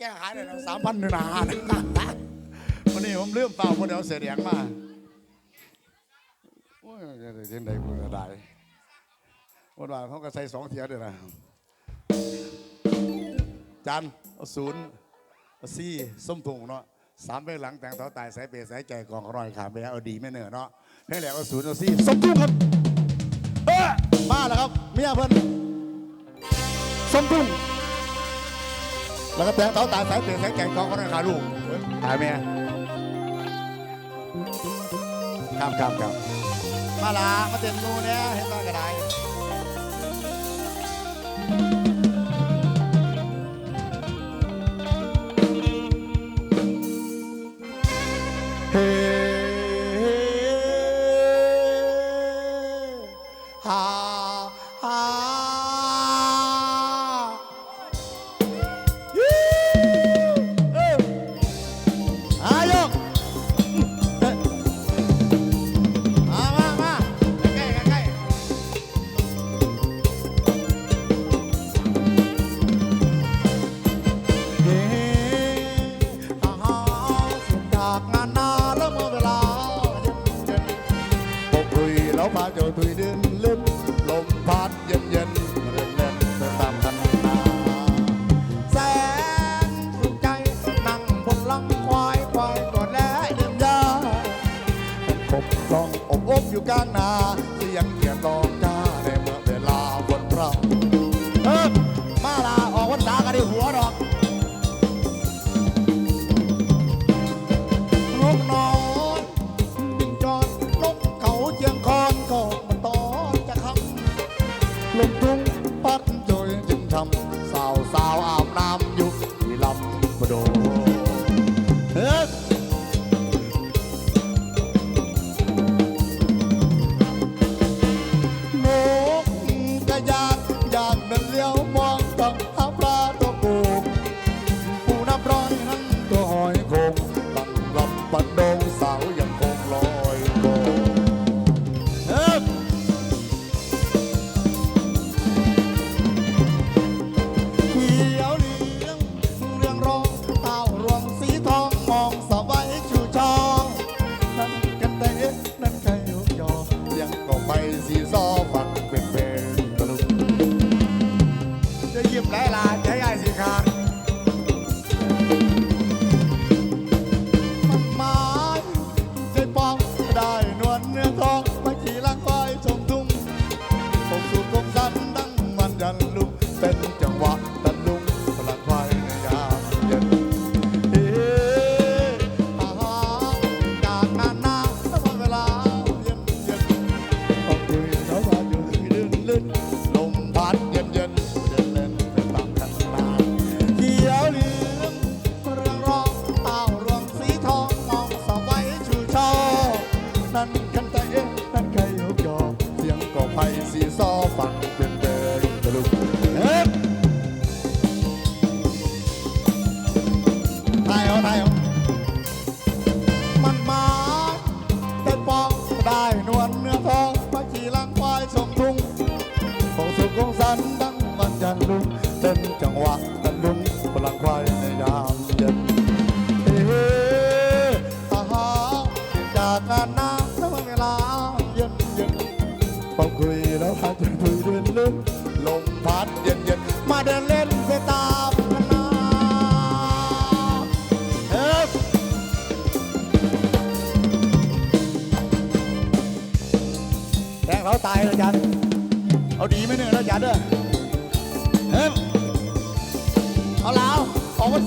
แก้หายได้สามพันหนึ่งหาวันนี้ผมเลื่อมเปล่าคนเดียวเสียงมาโอ้ยเทียนใดบุญได้วันว่าเขาก็ใส่สองเทียด้วยนะจันเอาศูนย์ซี่ส้มถุงเนาะสามไปหลังแต่งเท้าตายสายเปรสายใจกองร่อยขาเบลเอาดีไม่เหนื่อยเนาะให้แหละเอาศูนย์เอาซี่ส้มถุงครับเออมาแล้วครับเมียเพิ่นส้มถุง แล้วก็แปลงเตาตาแสงเปลี่ยนแสงแก่งกองก็ราขาลูกตายไหมครับครับครับมาลามาเต็มรูเนี่ยเห็นตอนกระได não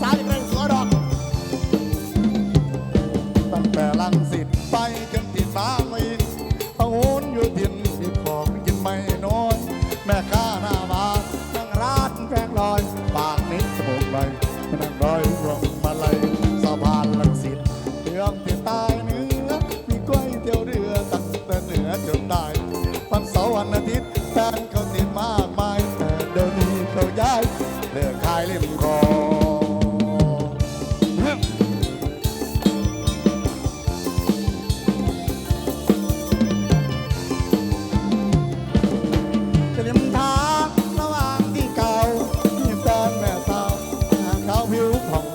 สาอีเรื่องสวดอกตั้งแต่ลังสิตไปจนที่สามีเอาหุ่นอยู่ดินมีของกินไม่น้อยแม่ข้าหน้าบานนั่งร้านแพงลอยปากนิ้สมุนไพรนั่งร้อยรวงมาเลยสะพานลังสิตเรื่องที่ตายเนื้อมีก้วยเที่ยวเรือตั้งแต่เหนือจนใต้วันเสาร์วันอาทิตย์แฟนเขา áo hiếu phòng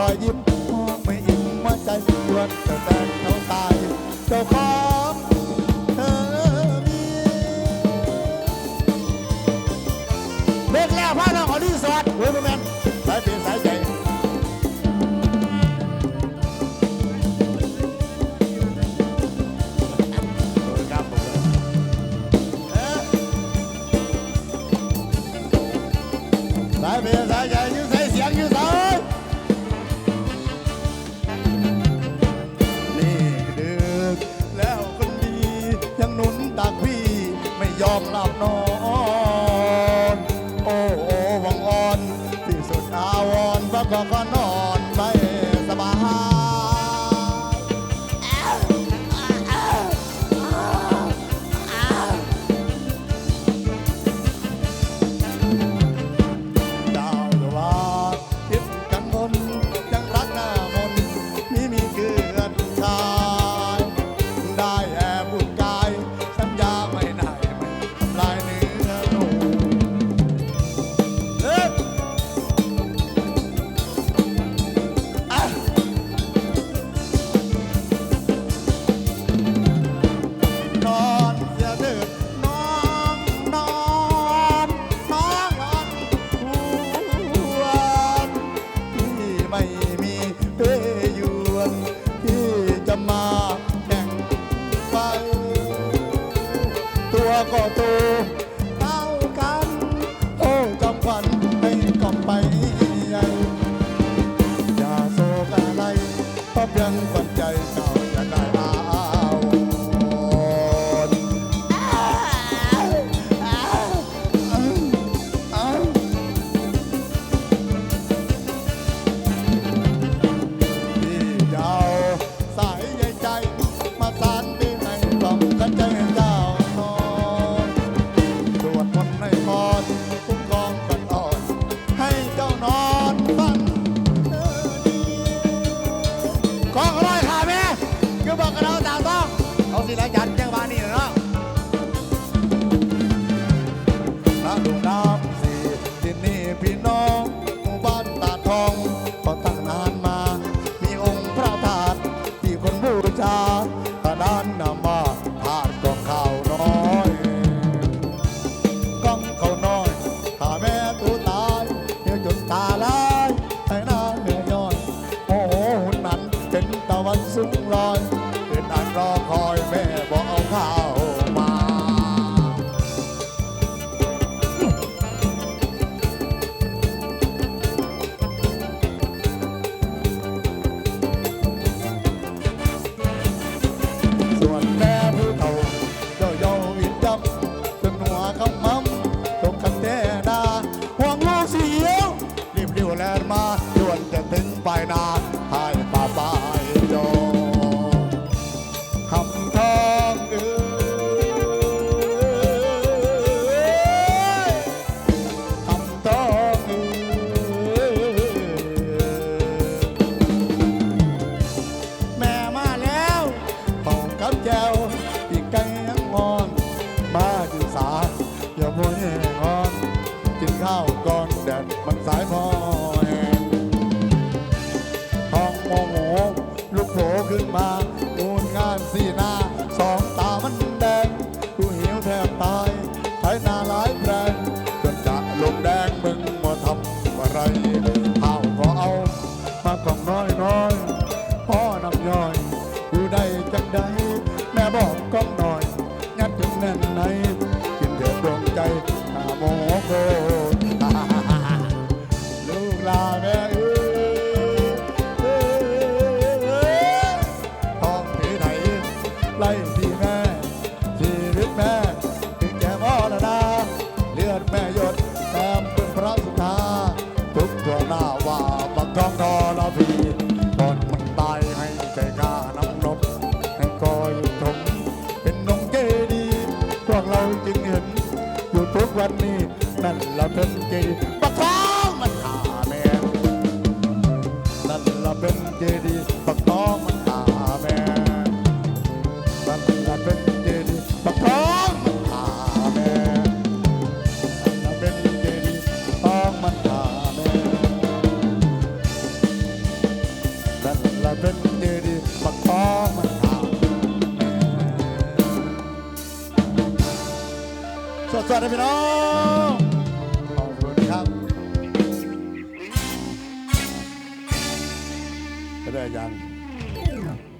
รอยยิ้ม Gavana Sanfa. เป็ ทบตายไถนาหลายแปล จึงเห็น อยู่ทุกวันนี้ นั่นเราเป็นเจดีประคองมันหาแม่นั่นเราเป็นเจดีประ